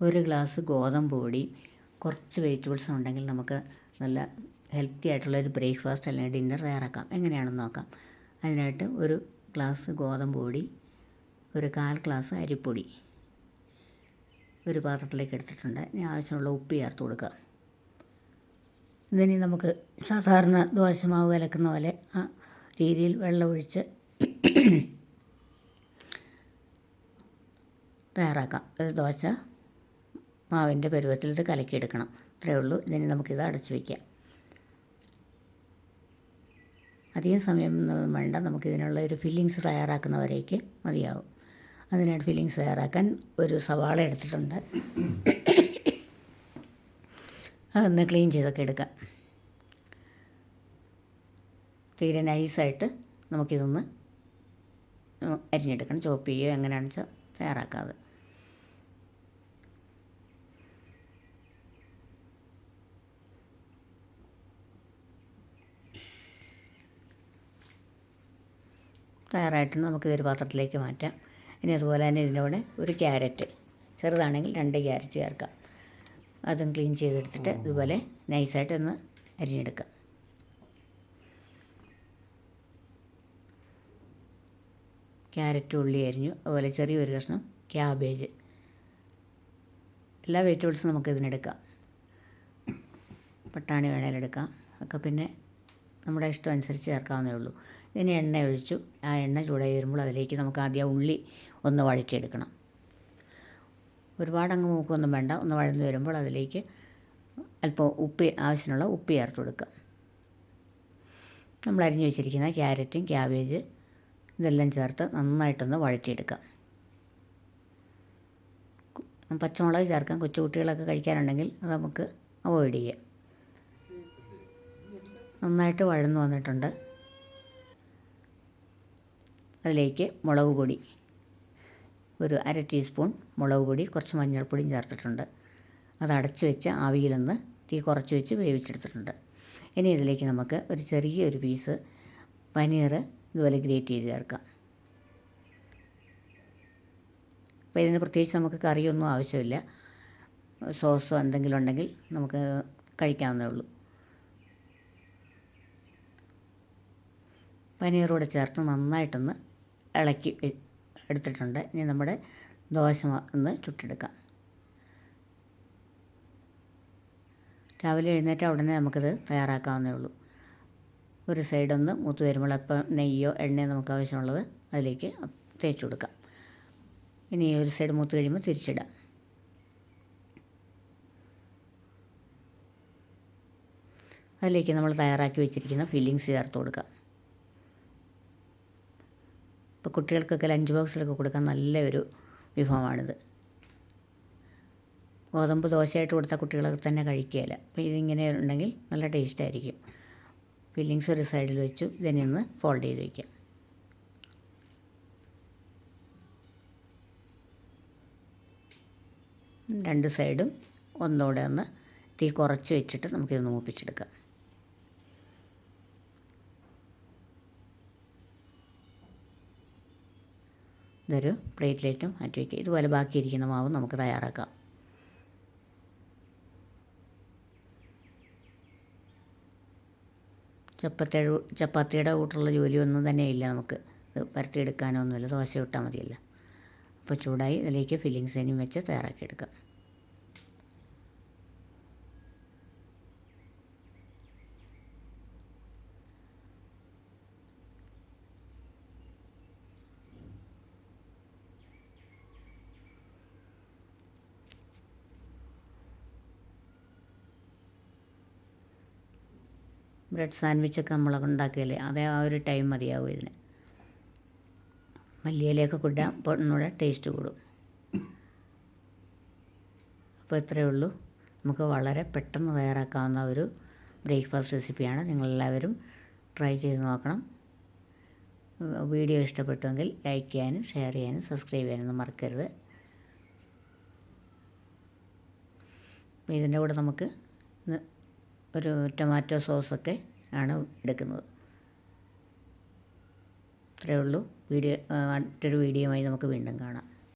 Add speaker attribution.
Speaker 1: ഒരു ഗ്ലാസ് ഗോതമ്പ് പൊടി കുറച്ച് വെജിറ്റബിൾസ് ഉണ്ടെങ്കിൽ നമുക്ക് നല്ല ഹെൽത്തി ആയിട്ടുള്ള ഒരു ബ്രേക്ക്ഫാസ്റ്റ് അല്ലെങ്കിൽ ഡിന്നർ തയ്യാറാക്കാം. എങ്ങനെയാണെന്ന് നോക്കാം. അതിനായിട്ട് ഒരു ഗ്ലാസ് ഗോതമ്പ് പൊടി ഒരു കാൽ ഗ്ലാസ് അരിപ്പൊടി ഒരു പാത്രത്തിലേക്ക് എടുത്തിട്ടുണ്ട്. ഇനി ആവശ്യമുള്ള ഉപ്പ് ചേർത്ത് കൊടുക്കുക ഇതിനി നമുക്ക് സാധാരണ ദോശമാവ് കലക്കുന്ന പോലെ ആ രീതിയിൽ വെള്ളമൊഴിച്ച് തയ്യാറാക്കാം. ഒരു ദോശ മാവിന്റെ പരുവത്തിൽ ഇത് കലക്കിയെടുക്കണം. അത്രേ ഉള്ളൂ. ഇതിന് നമുക്കിത് അടച്ചു വയ്ക്കാം അധികം സമയം വേണ്ട. നമുക്കിതിനുള്ള ഒരു ഫില്ലിങ്സ് തയ്യാറാക്കുന്നവരേക്ക് മതിയാവും. അതിനായിട്ട് ഫില്ലിങ്സ് തയ്യാറാക്കാൻ ഒരു സവാള എടുത്തിട്ടുണ്ട്. അതൊന്ന് ക്ലീൻ ചെയ്തൊക്കെ എടുക്കാം. തീരെ നൈസായിട്ട് നമുക്കിതൊന്ന് അരിഞ്ഞെടുക്കണം. ചോപ്പ് ചെയ്യുകയോ എങ്ങനെയാണെന്ന് വെച്ചാൽ തയ്യാറാക്കാതെ. തയ്യാറായിട്ടുണ്ട് നമുക്കിതൊരു പാത്രത്തിലേക്ക് മാറ്റാം. ഇനി അതുപോലെ തന്നെ ഇതിന്റെ കൂടെ ഒരു ക്യാരറ്റ് ചെറുതാണെങ്കിൽ രണ്ട് ക്യാരറ്റ് ചേർക്കാം. അതും ക്ലീൻ ചെയ്തെടുത്തിട്ട് ഇതുപോലെ നൈസായിട്ട് ഒന്ന് അരിഞ്ഞെടുക്കാം. ക്യാരറ്റ് ഉള്ളി അരിഞ്ഞു. അതുപോലെ ചെറിയൊരു കഷ്ണം ക്യാബേജ്. എല്ലാ വെജിറ്റബിൾസും നമുക്ക് ഇതിനെടുക്കാം പട്ടാണി വേണേലെടുക്കാം ഒക്കെ പിന്നെ നമ്മുടെ ഇഷ്ടം അനുസരിച്ച് ചേർക്കാവുന്നേ ഉള്ളൂ. ഇതിന് എണ്ണ ഒഴിച്ചു. ആ എണ്ണ ചൂടായി വരുമ്പോൾ അതിലേക്ക് നമുക്ക് ആദ്യം ഉള്ളി ഒന്ന് വഴറ്റിയെടുക്കണം. ഒരുപാടങ്ങ് മൂക്കൊന്നും വേണ്ട. ഒന്ന് വഴന്ന് വരുമ്പോൾ അതിലേക്ക് അല്പം ഉപ്പ് ആവശ്യമുള്ള ഉപ്പ് ചേർത്ത് കൊടുക്കുക. നമ്മൾ അരിഞ്ഞു വെച്ചിരിക്കുന്ന ക്യാരറ്റും ക്യാബേജ് ഇതെല്ലാം ചേർത്ത് നന്നായിട്ടൊന്ന് വഴറ്റിയെടുക്കാം. പച്ചമുളക് ചേർക്കാം. കൊച്ചുകുട്ടികളൊക്കെ കഴിക്കാനുണ്ടെങ്കിൽ അത് നമുക്ക് അവോയ്ഡ് ചെയ്യാം. നന്നായിട്ട് വഴന്നു വന്നിട്ടുണ്ട്. അതിലേക്ക് മുളക് പൊടി. ഒരു അര ടീസ്പൂൺ മുളക് പൊടി കുറച്ച് മഞ്ഞൾപ്പൊടിയും ചേർത്തിട്ടുണ്ട്. അത് അടച്ചു വെച്ച് ആവിയിലൊന്ന് തീ കുറച്ച് വെച്ച് വേവിച്ചെടുത്തിട്ടുണ്ട്. ഇനി ഇതിലേക്ക് നമുക്ക് ഒരു ചെറിയൊരു പീസ് പനീർ ഇതുപോലെ ഗ്രേറ്റ് ചെയ്ത് ചേർക്കാം. അപ്പോൾ ഇതിന് പ്രത്യേകിച്ച് നമുക്ക് കറിയൊന്നും ആവശ്യമില്ല. സോസോ എന്തെങ്കിലും ഉണ്ടെങ്കിൽ നമുക്ക് കഴിക്കാവുന്നേ ഉള്ളൂ. പനീറൂടെ ചേർത്ത് നന്നായിട്ടൊന്ന് ഇളക്കി എടുത്തിട്ടുണ്ട്. ഇനി നമ്മുടെ ദോശ ഒന്ന് ചുട്ടെടുക്കാം. രാവിലെ എഴുന്നേറ്റ ഉടനെ നമുക്കിത് തയ്യാറാക്കാവുന്നേ ഉള്ളൂ. ഒരു സൈഡൊന്ന് മൂത്ത് വരുമ്പോൾ അപ്പം നെയ്യോ എണ്ണയോ നമുക്ക് ആവശ്യമുള്ളത് അതിലേക്ക് തേച്ച് കൊടുക്കാം. ഇനി ഒരു സൈഡ് മൂത്ത് കഴിയുമ്പോൾ തിരിച്ചിടാം. അതിലേക്ക് നമ്മൾ തയ്യാറാക്കി വെച്ചിരിക്കുന്ന ഫില്ലിങ്സ് ചേർത്ത് കൊടുക്കാം. ഇപ്പോൾ കുട്ടികൾക്കൊക്കെ ലഞ്ച് ബോക്സിലൊക്കെ കൊടുക്കാൻ നല്ലൊരു വിഭവമാണിത്. ഗോതമ്പ് ദോശയായിട്ട് കൊടുത്താൽ കുട്ടികളൊക്കെ തന്നെ കഴിക്കുകയില്ല. അപ്പോൾ ഇതിങ്ങനെ ഉണ്ടെങ്കിൽ നല്ല ടേസ്റ്റ് ആയിരിക്കും. ഫില്ലിങ്സ് ഒരു സൈഡിൽ വെച്ചു ഇതിനെ ഒന്ന് ഫോൾഡ് ചെയ്ത് വയ്ക്കാം രണ്ട് സൈഡും ഒന്നുകൂടെ ഒന്ന് തീ കുറച്ച് വെച്ചിട്ട് നമുക്കിത് മൂപ്പിച്ചെടുക്കാം. ഇതൊരു പ്ലേറ്റിലേറ്റും മാറ്റി വയ്ക്കുക. ഇതുപോലെ ബാക്കിയിരിക്കുന്ന മാവ് നമുക്ക് തയ്യാറാക്കാം. ചപ്പാത്തിയുടെ ചപ്പാത്തിയുടെ കൂട്ടുള്ള ജോലിയൊന്നും തന്നെ ഇല്ല നമുക്ക്. ഇത് പരത്തിയെടുക്കാനൊന്നുമില്ല ദോശ ഇട്ടാൽ മതിയല്ലോ. അപ്പോൾ ചൂടായി ഇതിലേക്ക് ഫില്ലിങ്സിനും വെച്ച് തയ്യാറാക്കിയെടുക്കാം. ബ്രെഡ് സാൻഡ്വിച്ചൊക്കെ നമ്മളൊക്കെ ഉണ്ടാക്കിയല്ലേ അതേ ആ ഒരു ടൈം മതിയാവും ഇതിന്. മല്ലിയിലയൊക്കെ കൂട്ടാൻ ഒന്നുകൂടെ ടേസ്റ്റ് കൂടും. അപ്പോൾ ഇത്രയേ ഉള്ളൂ. നമുക്ക് വളരെ പെട്ടെന്ന് തയ്യാറാക്കാവുന്ന ഒരു ബ്രേക്ക്ഫാസ്റ്റ് റെസിപ്പിയാണ്. നിങ്ങളെല്ലാവരും ട്രൈ ചെയ്ത് നോക്കണം. വീഡിയോ ഇഷ്ടപ്പെട്ടുവെങ്കിൽ ലൈക്ക് ചെയ്യാനും ഷെയർ ചെയ്യാനും സബ്സ്ക്രൈബ് ചെയ്യാനൊന്നും മറക്കരുത്. ഇതിന്റെ കൂടെ നമുക്ക് ഒരു ടൊമാറ്റോ സോസൊക്കെ ആണ് എടുക്കുന്നത്. ഇത്രയേ ഉള്ളൂ. വീഡിയോ മറ്റൊരു വീഡിയോയുമായി നമുക്ക് വീണ്ടും കാണാം.